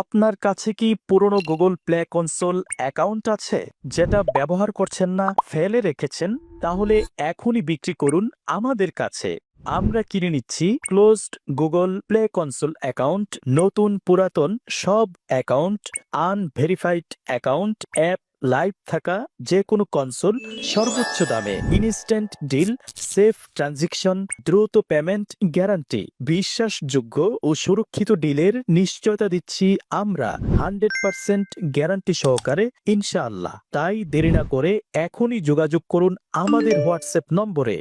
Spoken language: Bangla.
আপনার কাছে কি পুরনো গুগল প্লে কনসোল অ্যাকাউন্ট আছে? যেটা ব্যবহার করছেন না, ফেলে রেখেছেন? তাহলে এখনই বিক্রি করুন আমাদের কাছে। আমরা কিনে নিচ্ছি closed Google Play console account, নতুন পুরাতন সব account, unverified account, app live থাকা যে কোনো কনসোল সর্বোচ্চ দামে ইনস্ট্যান্ট ডিল সেফ ট্রানজেকশন দ্রুত পেমেন্ট গ্যারান্টি বিশ্বাসযোগ্য ও সুরক্ষিত ডিলের নিশ্চয়তা দিচ্ছি আমরা হান্ড্রেড পার্সেন্ট গ্যারান্টি সহকারে, ইনশাআল্লাহ। তাই দেরি না করে এখনই যোগাযোগ করুন আমাদের হোয়াটসঅ্যাপ নম্বরে।